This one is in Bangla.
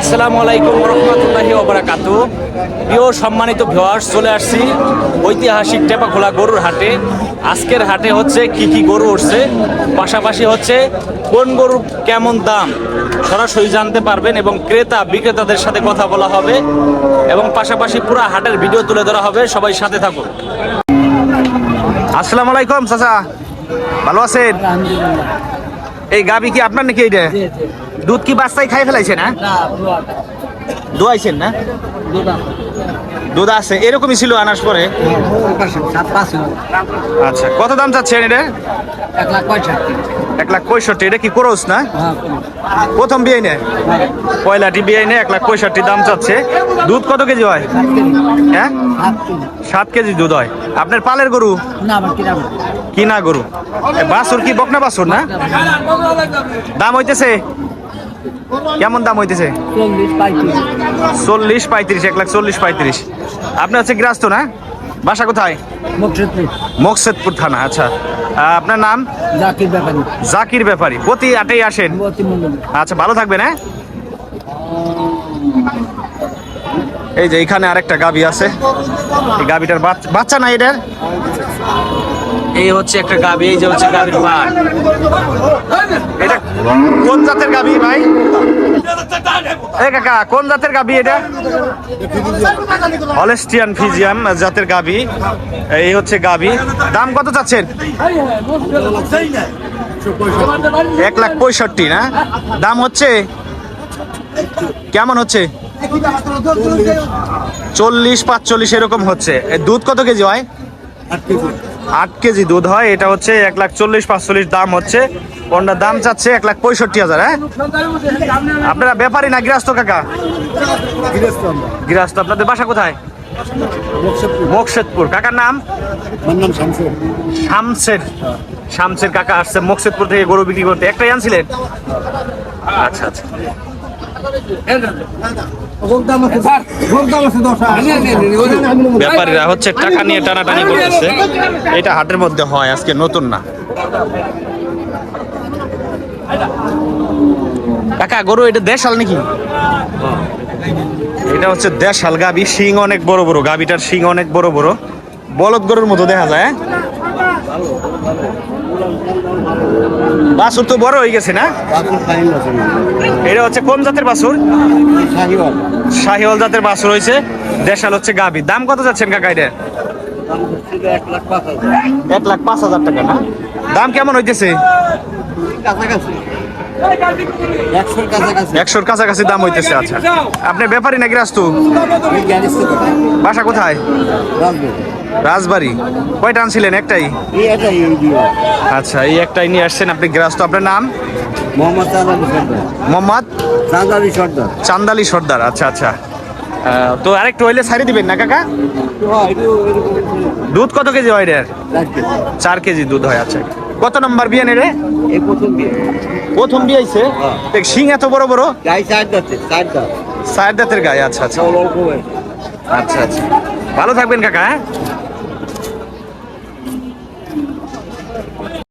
আসসালামু আলাইকুম রহমতুল্লাহি ওবরাকাতু। প্রিয় সম্মানিত ভিউয়ার্স চলে আসছি ঐতিহাসিক টেপাখোলা গরুর হাটে। আজকের হাটে হচ্ছে কি কি গরু উঠছে, পাশাপাশি হচ্ছে কোন গরুর কেমন দাম, সরাসরি জানতে পারবেন এবং ক্রেতা বিক্রেতাদের সাথে কথা বলা হবে এবং পাশাপাশি পুরো হাটের ভিডিও তুলে ধরা হবে, সবাই সাথে থাকুন। আসসালামু আলাইকুম, চাচা। ভালো আছেন? এই গাবি কি আপনার নাকি এইটা? দুধ কি বাচ্চাই খাই ফেলাইছে না? দোয়াইছেন না? দুধ আছে। এরকমই ছিল আনার পরে? আচ্ছা কত দাম চাচ্ছেন এটা? এক লাখ পঁয়ষট্টি। এক লাখ পঁয়ষট্টি এটা কি করোস না? হ্যাঁ প্রথম বিয়ে নে পয়লাটি বিয়ে নে এক লাখ পঁয়ষট্টি দাম চাচ্ছে। দুধ কত কেজি হয়? হ্যাঁ? সাত কেজি। দুধ হয়। আপনার পালের গরু? কিনা গরু। বাসুর কি বকনা বাসুর না? দাম হইতেছে? কেমন দাম হইতেছে? চল্লিশ পঁয়ত্রিশ। এক লাখ চল্লিশ পঁয়ত্রিশ। আপনি হচ্ছে গৃহস্থ না? বাসা কোথায়? মকসেদপুর। থানা আচ্ছা। আপনার নাম? জাকির ব্যাপারী। জাকির ব্যাপারী। প্রতি আটেই আসেন? আচ্ছা ভালো থাকবেন হ্যাঁ? এই যে এখানে আরেকটা গাবি আছে। এই গাবিটার বাচ- বাচ্চা না এটার এই হচ্ছে একটা গাবি, এই যে হচ্ছে গাবির পাট এটা কোন জাতের গাবি ভাই? এই কাকা, কোন জাতের গাবি এটা? হলেস্টিয়ান ফিজিয়াম জাতের গাবি। এই হচ্ছে গাবি। দাম কত চাচ্ছেন? এক লাখ পঁয়ষট্টি, না? দাম হচ্ছে? কেমন হচ্ছে? চল্লিশ পাঁচচল্লিশ এরকম হচ্ছে। দুধ কত কেজি হয়? আট কেজি। দুধ হয় এটা হচ্ছে এক লাখ চল্লিশ পাঁচচল্লিশ দাম হচ্ছে। কোনটার দাম চাচ্ছে এক লাখ পঁয়ষট্টি হাজার হ্যাঁ? আপনারা ব্যাপারী না গৃহস্থ কাকা? গৃহস্থ আপনাদের বাসা কোথায়? মোকশেদপুর। কাকার নাম? শামসের। শামসের। কাকা আসছে মোকশেদপুর থেকে গরু বিক্রি করতে। একটাই আনছিলেন? আচ্ছা আচ্ছা। ব্যাপারীরা হচ্ছে টাকা নিয়ে টানাটানি করতেছে। এটা হাটের মধ্যে হয়, আজকে নতুন না। কাকা, গরু এটা দেশাল নাকি? এটা হচ্ছে দেশাল গাবি, শিং অনেক বড় বড়, গাবিটার শিং অনেক বড় বড়। বলদ গরুর মতো দেখা যায় বাছুর তো বড় হয়ে গেছে না? এটা হচ্ছে কোন জাতের বাছুর শাহিওয়াল। জাতের বাসুর হয়েছে। দেশাল হচ্ছে গাবি। দাম কত যাচ্ছেন কাকা এটা? এক লাখ পাঁচ হাজার। টাকা না? দাম কেমন হইতেছে? একশোর কাছাকাছি। দাম হইতেছে আচ্ছা। আপনি ব্যাপারী নাকি রাস্তু বাসা কোথায়? রাজবাড়ি। কয়টা আনছিলেন? একটাই? আচ্ছা এই একটাই নিয়ে আসছেন আপনি গৃহস্থ। আপনার নাম? মোহাম্মদ মোহাম্মদ? চাঁদালি সর্দার। চান্দালি সর্দার আচ্ছা আচ্ছা। তো আরেকটু হইলে ছাড়ি দিবেন না কাকা? দুধ কত কেজি হয় রে? চার কেজি। দুধ হয় আচ্ছা। কত নম্বর বিয়ে রে? প্রথম বিয়ে। আইছে দেখ শিং এত বড় বড়? সায়ের দাঁতের গায়ে আচ্ছা আচ্ছা। আচ্ছা আচ্ছা। ভালো থাকবেন কাকা হ্যাঁ?